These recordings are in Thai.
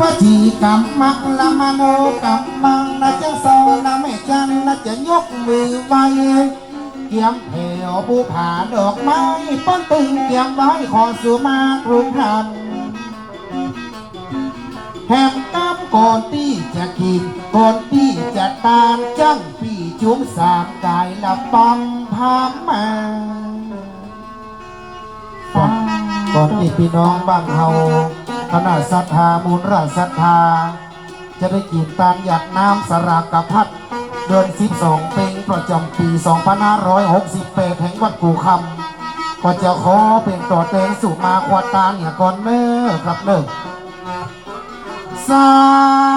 วจีกรรมมักละมโนกรรมังนะจะสอนนะไม่จันนะจะยกมือไหวเกียมเพวบูผาดอกไม้ป้อนตึงเกียมไว้ขอสุมากรุงทำแหมตามก่อนที่จะกินก่อนที่จะตามจังปีจุ้มสามกายละปอมพามมา ก่อนที่พี่น้องบ้านเฮาคณะศรัทธามูลราชศรัทธา จะได้กินตามหยัดน้ำสรากพัดเดือน 12 เป็นประจำปี 2568 แห่งวัดกูคำก็จะขอเป็นต่อแตงสู่มาควาตาเนี่ยก่อนเน้อครับเน้อสา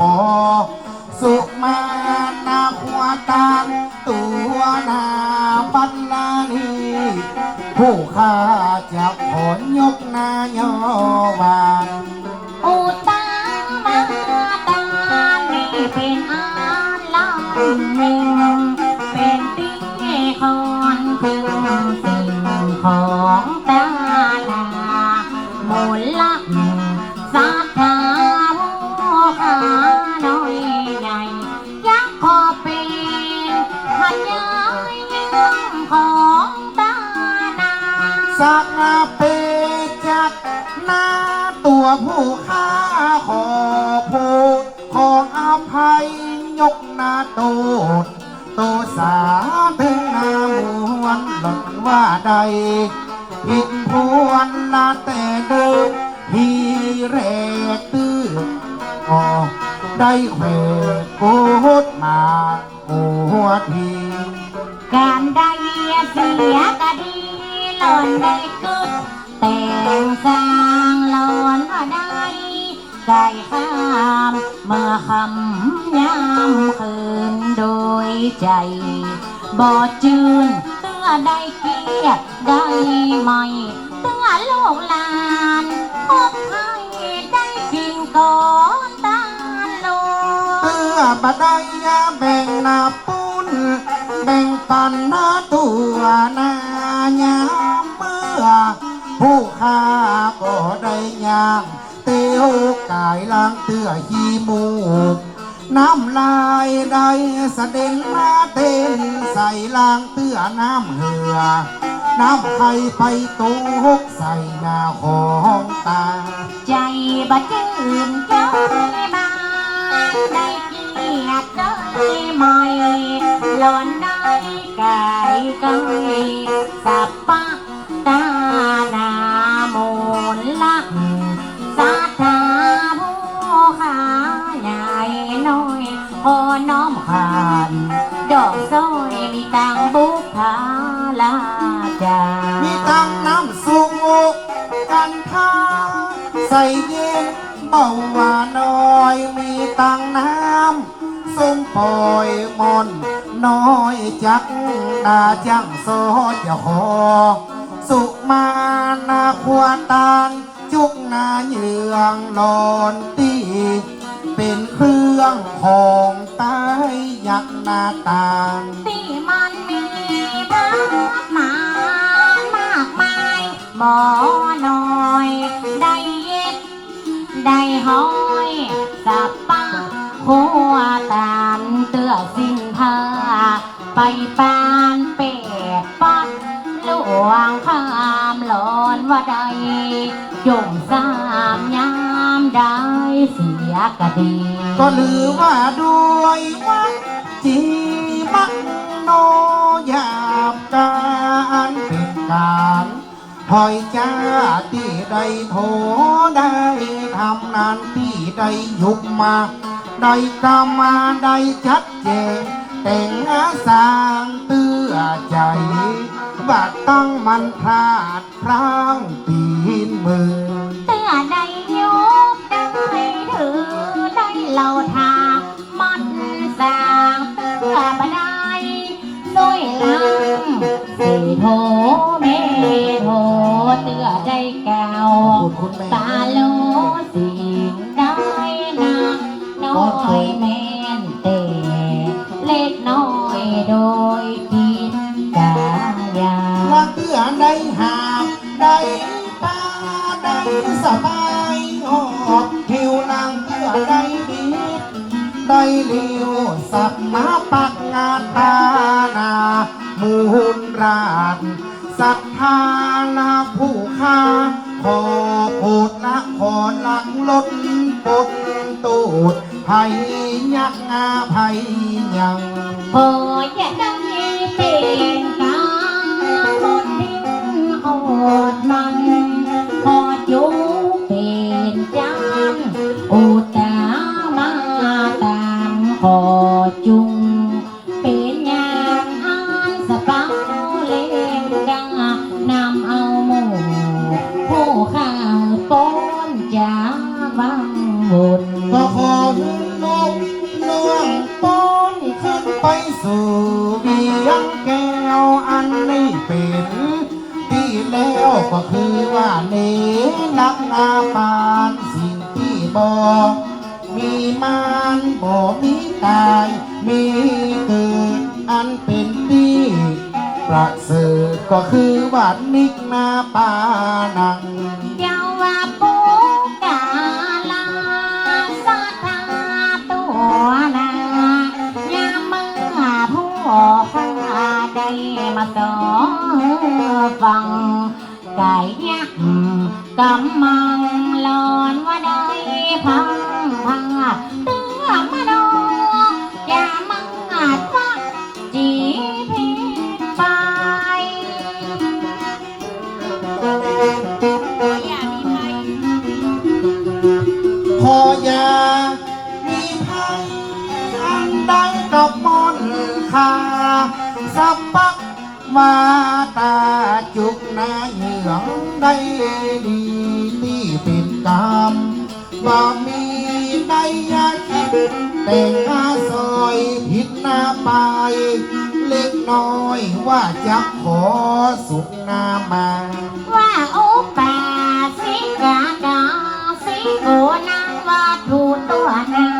ขอ สุมานาหัวตานตัวนาบัลลานีผู้ข้าจะขอยกนายวานอุตามาตานีเป็นอาลำหนึ่งเป็ สักเปจัดหน้าตัวผู้ข้าขอพูดขออภัยยกหน้าโตดโตสาถึงหน้ามวนหล่นว่าใดผิดพวนละแต่เดินฮีเรตื้อออกได้เควกูดมาหัวทีการได้เสียก็ดี หลอนได้กึดแต่งสร้างหลอนว่าได้ไก่ข้ามเมื่อคำยามคืนโดยใจบอดจืนเตื้อได้เกียรติได้ไหมเตื้อลูกหลานพบให้ได้กินก่อนตาโลเพื่อบดายแบ่งนาปุ้นแบ่งปันหน้าตัวนายา ข้าก็ได้ยางเตี้ยวกายล้างเตื้อหีมูกน้ำลายได้เสด็จมาเต้นใส่ล้างเตื้อน้ำเหือ น้ำไข่ไปตูหกใส่หน้าของตา ใจบัดจืนใจบานได้เกียรติได้ไหมหล่นได้กายกายสับปะ ลาจามีตังน้ำสุกกันท่าใส่เย็นเบาหวานน้อยมีตังน้ำส้มปล่อยมอนน้อยจักดาจังโซจะขอสุมานาควาตานจุกนาเหยืองนอนตีเป็นเครื่องของใต้ยักษ์นาตาลที่ หมอน้อยได้เย็ดได้ห้อยสับปะหัวตามเตื้อสิ้นผ้าไปปานเป็ดปักหลวงข้ามหลอนว่าใดยงสามยามได้เสียกะดี ก็ลือว่าด้วยว่าจีมักโนยาบการเป็นการ ถอยจ้าที่ใดโทได้ทำนานที่ใดยุบมาได้กรรมาได้ชัดเจนแต่งอาสร้างเตื้อใจบาดตั้งมันพลาดพรางตีนมือเตื้อได้ยุบได้ถือได้เหล่าทามันสร้างเตื้อบไดด้วยลังสีโทเมโถ ใจเก่าตาโลสิ่งได้นางน้อยแม่นเตะเล็กน้อยโดยทินกายาว่าเกื้อได้หาบได้ตาได้สบายหอบผิวนางเกื้อได้ดีได้เลี้ยวสับมาปักงาตานามูนราด ศรัทธาลาผู้ค้าขอโพดละขอลังลดปดตูดไผยักงาไผยังโอ้ยอย่าได้ นักนาปานสิ่งที่บอกมีมานบ่มีตาย มีเกิดอันเป็นที่ประเสริฐก็คือว่านิกนาปานัง เจ้าว่าปูกาลาสัทธาตัวนา ยามเมื่อผู้ข้าได้มาสอฟังไก่ยักษ์ กำมังหลอนว่าได้พังพังเตื้อมาดองอย่ามังอาจว่าจีพิไปอย่ามีภัยพอยามีภัยอันใดกับมอนคาสับปัก มาตาจุกนาเหยืองได้ดีที่เป็นกรรมว่ามีในยาคิดแต่งอาซอยผิดหน้าไปเล็กน้อยว่าจะขอสุขนามา ว่าโอปาสิกากาสิโกนางว่าถูตัวนางสับปัก